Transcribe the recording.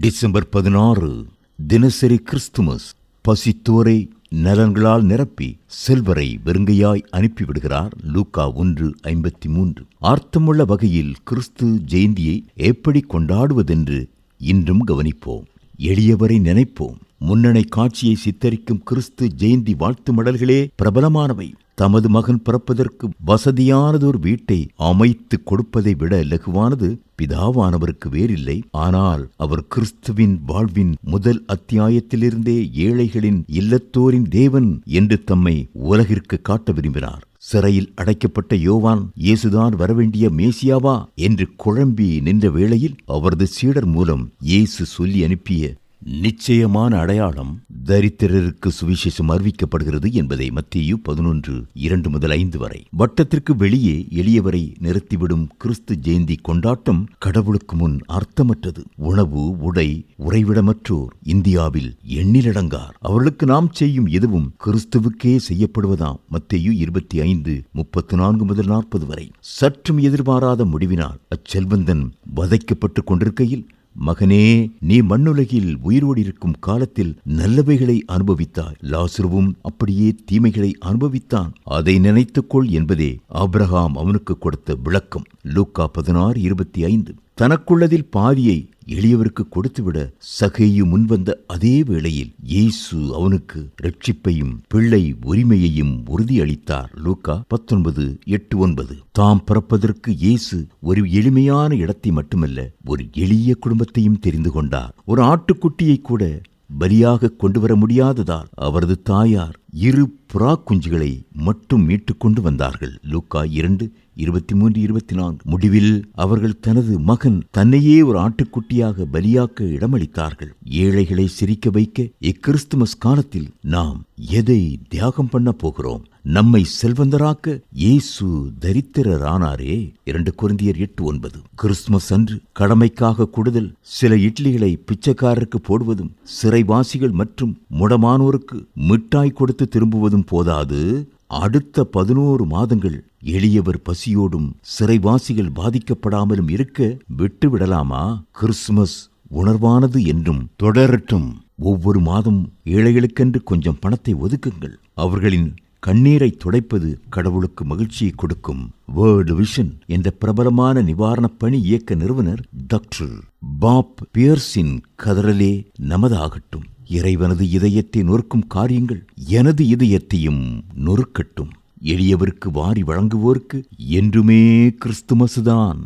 December பதினாறு தினசரி Christmas பசித்தோரை நலன்களால் நிரப்பி செல்வரை வெறுங்கையாய் அனுப்பிவிடுகிறார் லூக்கா ஒன்று ஐம்பத்தி மூன்று அர்த்தமுள்ள வகையில் கிறிஸ்து ஜெயந்தியை எப்படி கொண்டாடுவதென்று இன்றும் கவனிப்போம். எளியவரை நினைப்போம். முன்னணி காட்சியை சித்தரிக்கும் கிறிஸ்து ஜெயந்தி வாழ்த்து மடல்களே பிரபலமானவை. தமது மகன் பிறப்பதற்கு வசதியானதொரு வீட்டை அமைத்து கொடுப்பதை விட இலகுவானது பிதாவானவருக்கு வேறில்லை. ஆனால் அவர் கிறிஸ்துவின் வாழ்வின் முதல் அத்தியாயத்திலிருந்தே ஏழைகளின் இல்லத்தோரின் தேவன் என்று தம்மை உலகிற்கு காட்ட விரும்பினார். சிறையில் அடைக்கப்பட்ட யோவான் இயேசுதான் வரவேண்டிய மேசியாவா? என்று குழம்பி நின்ற வேளையில் அவரது சீடர் மூலம் இயேசு சொல்லி அனுப்பிய நிச்சயமான அடையாளம் தரித்திரருக்கு சுவிசேஷம் அறிவிக்கப்படுகிறது என்பதை மத்தியு பதினொன்று இரண்டு முதல் ஐந்து வரை. வட்டத்திற்கு வெளியே எளியவரை நிறுத்திவிடும் கிறிஸ்து ஜெயந்தி கொண்டாட்டம் கடவுளுக்கு முன் அர்த்தமற்றது. உணவு உடை உறைவிடமற்றோர் இந்தியாவில் எண்ணிலடங்கார். அவர்களுக்கு நாம் செய்யும் எதுவும் கிறிஸ்துவுக்கே செய்யப்படுவதாம். மத்தியு இருபத்தி ஐந்து முப்பத்தி நான்கு முதல் நாற்பது வரை. சற்றும் எதிர்பாராத முடிவினால் அச்செல்வந்தன் வதைக்கப்பட்டுக் கொண்டிருக்கையில் மகனே நீ மண்ணுலகில் உயிரோடு இருக்கும் காலத்தில் நல்லவைகளை அனுபவித்தாய். லாசுருவும் அப்படியே தீமைகளை அனுபவித்தான். அதை நினைத்துக்கொள் என்பதே ஆப்ரஹாம் அவனுக்கு கொடுத்த விளக்கம். லூக்கா பதினாறு இருபத்தி ஐந்து. தனக்குள்ளதில் பாதியை எளியவருக்கு கொடுத்துவிட சகையு முன்வந்த அதே வேளையில் இயேசு அவனுக்கு ரட்சிப்பையும் பிள்ளை உரிமையையும் உறுதியளித்தார். லூக்கா பத்தொன்பது எட்டு ஒன்பது. தாம் பிறப்பதற்கு இயேசு ஒரு எளிமையான இடத்தை மட்டுமல்ல ஒரு எளிய குடும்பத்தையும் தெரிந்து கொண்டார். ஒரு ஆட்டுக்குட்டியை கூட பலியாக கொண்டு வர முடியாததால் அவரது தாயார் இரு புறா குஞ்சுகளை மட்டும் மீட்டுக் கொண்டு வந்தார்கள். லூக்கா இரண்டு இருபத்தி மூன்று இருபத்தி நான்கு முடிவில் அவர்கள் தனது மகன் தன்னையே ஒரு ஆட்டுக்குட்டியாக பலியாக்க இடமளித்தார்கள். ஏழைகளை சிரிக்க வைக்க இக்கிறிஸ்துமஸ் காலத்தில் நாம் எதை தியாகம் பண்ண போகிறோம்? நம்மை செல்வந்தராக்க இயேசு தரித்திரரானாரே. இரண்டு குருந்தியர் எட்டு ஒன்பது. கிறிஸ்துமஸ் அன்று கடமைக்காக கூடுதல் சில இட்லிகளை பிச்சைக்காரருக்கு போடுவதும் சிறைவாசிகள் மற்றும் முடமானோருக்கு மிட்டாய் கொடுத்து திரும்புவதும் போதாது. அடுத்த பதினோரு மாதங்கள் எளியவர் பசியோடும் சிறைவாசிகள் பாதிக்கப்படாமலும் இருக்க விட்டுவிடலாமா? கிறிஸ்துமஸ் உணர்வானது என்றும் தொடரட்டும். ஒவ்வொரு மாதம் ஏழைகளுக்கென்று கொஞ்சம் பணத்தை ஒதுக்குங்கள். அவர்களின் கண்ணீரை துடைப்பது கடவுளுக்கு மகிழ்ச்சியை கொடுக்கும் வேர்ல்டு விஷன் என்ற பிரபலமான நிவாரணப் பணி இயக்க நிறுவனர் டாக்டர் பாப் பியர்ஸின் கதறலே நமதாகட்டும். இறைவனது இதயத்தை நொறுக்கும் காரியங்கள் எனது இதயத்தையும் நொறுக்கட்டும். எளியவருக்கு வாரி வழங்குவோருக்கு என்றுமே கிறிஸ்துமசுதான்